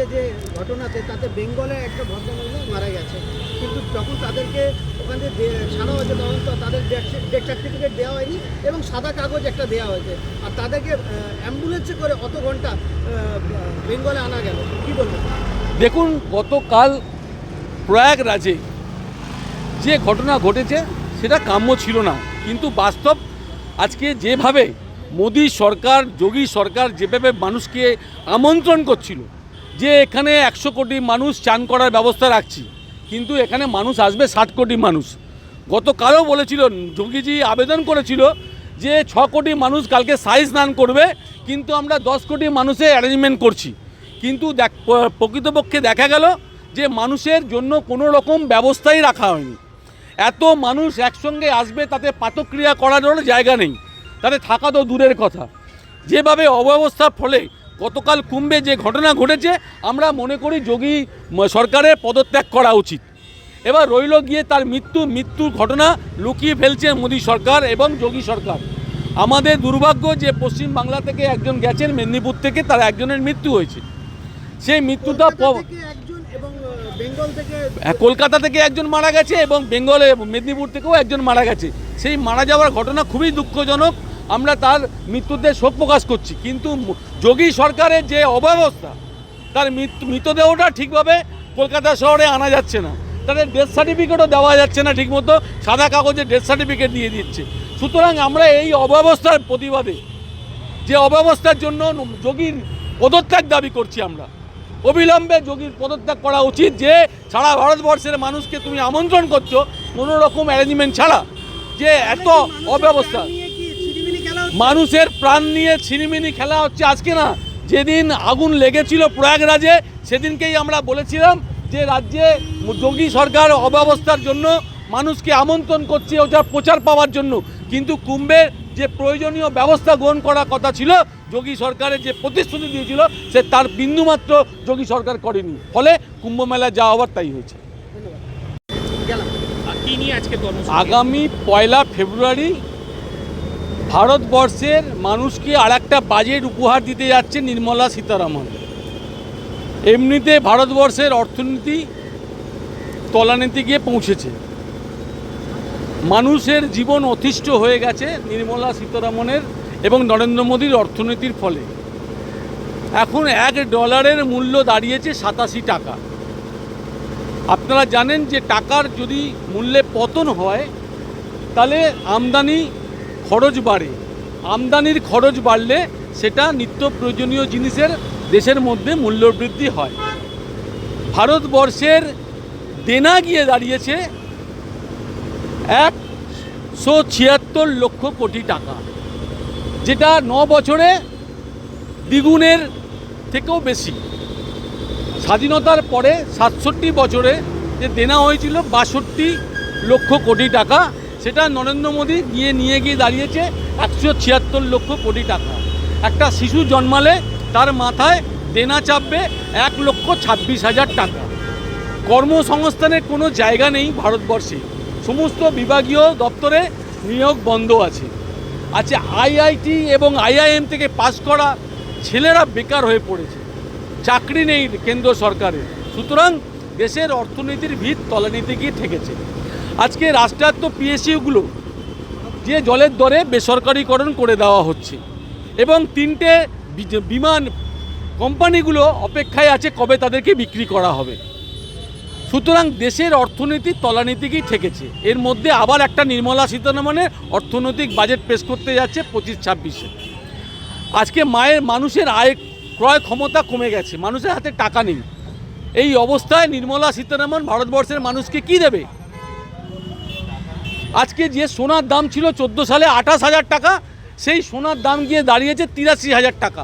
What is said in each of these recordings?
প্রয়াগরাজে যে ঘটনাতে তাতে বেঙ্গলে একটা ভদ্রমহিলা মারা গেছে। কিন্তু যখন তাদেরকে ওখান থেকে হয়েছে, তখন তো তাদের ডেথ সার্টিফিকেট দেওয়া হয়নি এবং সাদা কাগজ একটা দেওয়া হয়েছে। আর তাদেরকে অ্যাম্বুলেন্সে করে অত ঘণ্টা বেঙ্গলে আনা গেল। কি বলবেন দেখুন, গতকাল প্রয়াগরাজে যে ঘটনা ঘটেছে, সেটা কাম্য ছিল না। কিন্তু বাস্তব, আজকে যেভাবে মোদী সরকার, যোগী সরকার যেভাবে মানুষকে আমন্ত্রণ করছিল যে এখানে একশো কোটি মানুষ চান করার ব্যবস্থা রাখছি, কিন্তু এখানে মানুষ আসবে ষাট কোটি মানুষ। গতকালও বলেছিল, যোগীজি আবেদন করেছিল যে ছ কোটি মানুষ কালকে সাই স্নান করবে, কিন্তু আমরা দশ কোটি মানুষের অ্যারেঞ্জমেন্ট করছি। কিন্তু দেখ প্রকৃতপক্ষে দেখা গেল যে মানুষের জন্য কোনো রকম ব্যবস্থাই রাখা হয়নি। এত মানুষ একসঙ্গে আসবে, তাতে পাতক্রিয়া করার জায়গা নেই। তাতে থাকা তো দূরের কথা। যেভাবে অব্যবস্থার ফলে গতকাল কুম্ভে যে ঘটনা ঘটেছে আমরা মনে করি যোগী সরকারের পদত্যাগ করা উচিত। এবার রইল গিয়ে তার মৃত্যু মৃত্যুর ঘটনা লুকিয়ে ফেলছে মোদী সরকার এবং যোগী সরকার। আমাদের দুর্ভাগ্য যে পশ্চিম বাংলা থেকে একজন গেছেন মেদিনীপুর থেকে তার একজনের মৃত্যু হয়েছে। সেই মৃত্যুটা কলকাতা প- থেকে একজন এবং আহ, বেঙ্গল থেকে হ্যাঁ, কলকাতা থেকে একজন মারা গেছে এবং বেঙ্গলে মেদিনীপুর থেকেও একজন মারা গেছে। সেই মারা যাওয়ার ঘটনা খুবই দুঃখজনক। আমরা তার মৃত্যুতে শোক প্রকাশ করছি। কিন্তু যোগী সরকারের যে অব্যবস্থা, তার মৃতদেহটা ঠিকভাবে কলকাতা শহরে আনা যাচ্ছে না। তাদের ডেথ সার্টিফিকেটও দেওয়া যাচ্ছে না ঠিকমতো, সাদা কাগজে ডেথ সার্টিফিকেট দিয়ে দিচ্ছে। সুতরাং আমরা এই অব্যবস্থার প্রতিবাদে, যে অব্যবস্থার জন্য যোগীর পদত্যাগ দাবি করছি আমরা। অবিলম্বে যোগীর পদত্যাগ করা উচিত যে, সারা ভারতবর্ষের মানুষকে তুমি আমন্ত্রণ করছ কোনো রকম অ্যারেঞ্জমেন্ট ছাড়া, যে এত অব্যবস্থা নিয়ে কি ছিনিমিনি খেলা হচ্ছে? মানুষের প্রাণ নিয়ে ছিনিমিনি খেলা হচ্ছে আজকে না। যেদিন আগুন লেগেছিল প্রয়াগরাজে সেদিনকেই আমরা বলেছিলাম যে রাজ্যে যোগী সরকার অব্যবস্থার জন্য মানুষকে আমন্ত্রণ করছে ওটা প্রচার পাওয়ার জন্য। কিন্তু কুম্ভের যে প্রয়োজনীয় ব্যবস্থা গ্রহণ করার কথা ছিল যোগী সরকারের যে প্রতিশ্রুতি দিয়েছিল সে তার বিন্দুমাত্র যোগী সরকার করেনি। ফলে কুম্ভ মেলা যা হওয়ার তাই হয়েছে। আগামী পয়লা ফেব্রুয়ারি ভারতবর্ষের মানুষকে আর একটা বাজেট উপহার দিতে যাচ্ছে নির্মলা সীতারামন। এমনিতে ভারতবর্ষের অর্থনীতি তলানিতে গিয়ে পৌঁছেছে। মানুষের জীবন অতিষ্ঠ হয়ে গেছে নির্মলা সীতারামনের এবং নরেন্দ্র মোদীর অর্থনীতির ফলে। এখন এক ডলারের মূল্য দাঁড়িয়েছে সাতাশি টাকা। আপনারা জানেন যে টাকার যদি মূল্যে পতন হয়, তাহলে আমদানি খরচ বাড়ে। আমদানির খরচ বাড়লে সেটা নিত্য প্রয়োজনীয় জিনিসের দেশের মধ্যে মূল্যবৃদ্ধি হয়। ভারতবর্ষের দেনা গিয়ে দাঁড়িয়েছে একশো ছিয়াত্তর লক্ষ কোটি টাকা, যেটা ন বছরে দ্বিগুণের থেকেও বেশি। স্বাধীনতার পরে সাতষট্টি বছরে যে দেনা হয়েছিল বাষট্টি লক্ষ কোটি টাকা সেটা নরেন্দ্র মোদী গিয়ে নিয়ে গিয়ে দাঁড়িয়েছে একশো ছিয়াত্তর লক্ষ কোটি টাকা। একটা শিশু জন্মালে তার মাথায় দেনা চাপবে এক লক্ষ ছাব্বিশ হাজার টাকা। কর্মসংস্থানের কোনো জায়গা নেই ভারতবর্ষে। সমস্ত বিভাগীয় দপ্তরে নিয়োগ বন্ধ আছে। আছে আইআইটি এবং আইআইএম থেকে পাশ করা ছেলেরা বেকার হয়ে পড়েছে। চাকরি নেই কেন্দ্র সরকারের। সুতরাং দেশের অর্থনীতির ভিত তলানিতে গিয়ে ঠেকেছে। আজকে রাষ্ট্রায়ত্ত পিএসইউগুলো যে জলের দরে বেসরকারীকরণ করে দেওয়া হচ্ছে এবং তিনটে বিমান কোম্পানিগুলো অপেক্ষায় আছে কবে তাদেরকে বিক্রি করা হবে। সুতরাং দেশের অর্থনীতি তলানীতিকেই ঠেকেছে। এর মধ্যে আবার একটা নির্মলা সীতারামনের অর্থনৈতিক বাজেট পেশ করতে যাচ্ছে পঁচিশ ছাব্বিশে। আজকে মায়ের, মানুষের আয় ক্রয় ক্ষমতা কমে গেছে, মানুষের হাতে টাকা নেই। এই অবস্থায় নির্মলা সীতারামন ভারতবর্ষের মানুষকে কি দেবে? আজকে যে সোনার দাম ছিল চোদ্দ সালে আঠাশ হাজার টাকা, সেই সোনার দাম গিয়ে দাঁড়িয়েছে তিরাশি হাজার টাকা।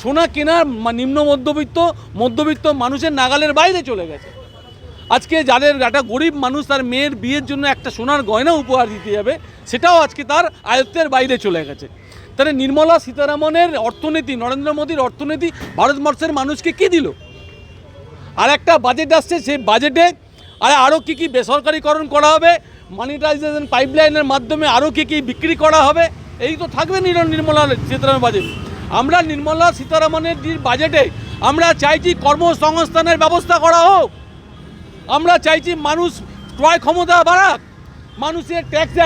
সোনা কেনার নিম্ন মধ্যবিত্ত মধ্যবিত্ত মানুষের নাগালের বাইরে চলে গেছে। আজকে যাদের একটা গরিব মানুষ তার মেয়ের বিয়ের জন্য একটা সোনার গয়না উপহার দিতে যাবে, সেটাও আজকে তার আয়ত্তের বাইরে চলে গেছে। তাহলে নির্মলা সীতারামনের অর্থনীতি, নরেন্দ্র মোদীর অর্থনীতি ভারতবর্ষের মানুষকে কি দিল? আর একটা বাজেট আসছে, সেই বাজেটে আর আরও কী কী বেসরকারিকরণ করা হবে? মানিটাইজেশন পাইপলাইনের মাধ্যমে আরও কী কী বিক্রি করা হবে? এই তো থাকবে নির- নির্মলা সীতারামন বাজেট আমরা নির্মলা সীতারামনের যে বাজেটে আমরা চাইছি কর্মসংস্থানের ব্যবস্থা করা হোক। আমরা চাইছি মানুষ ক্রয় ক্ষমতা বাড়াক। মানুষের ট্যাক্স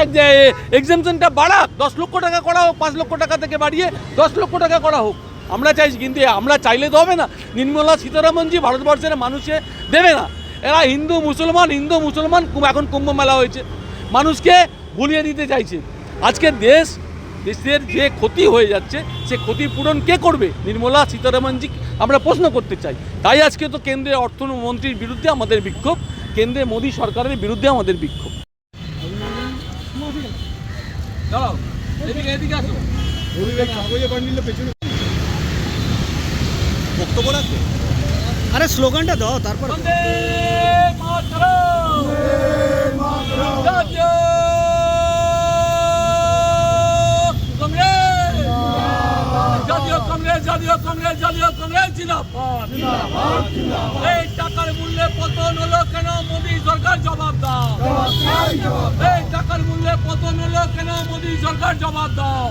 এক্সামশনটা বাড়াক। দশ লক্ষ টাকা করা হোক, পাঁচ লক্ষ টাকা থেকে বাড়িয়ে দশ লক্ষ টাকা করা হোক। আমরা চাইছি, কিন্তু আমরা চাইলে তো হবে না। নির্মলা সীতারামনজি ভারতবর্ষের মানুষে দেবে না। এরা হিন্দু মুসলমান হিন্দু মুসলমান এখন কুম্ভ মেলা হয়েছে। মানুষকে ভুলিয়ে দিতে চাইছে। আজকে দেশ দেশের যে ক্ষতি হয়ে যাচ্ছে সে ক্ষতিপূরণ কে করবে? নির্মলা সীতারামনজি আমরা প্রশ্ন করতে চাই। তাই আজকে তো কেন্দ্রের অর্থমন্ত্রীর বিরুদ্ধে আমাদের বিক্ষোভ কেন্দ্রে মোদী সরকারের বিরুদ্ধে আমাদের বিক্ষোভ। বক্তব্য রাখবে? আরে স্লোগানটা দাও তারপর বন্দে মাতরম। জাতীয় কংগ্রেস। জাতীয় কংগ্রেস জাতীয় কংগ্রেস জাতীয় কংগ্রেস জিন্দাবাদ। এই টাকার মূল্যে পতন হলো কেন? মোদী সরকার জবাব দাও। এই পতন হলো কেন মোদী সরকার জবাব দাও?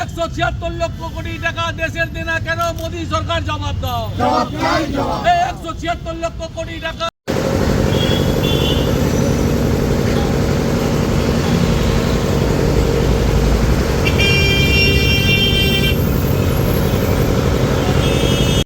একশো ছিয়াত্তর লক্ষ কোটি টাকা দেশের দেনা কেন মোদী সরকার জবাব দাও? একশো ছিয়াত্তর লক্ষ কোটি টাকা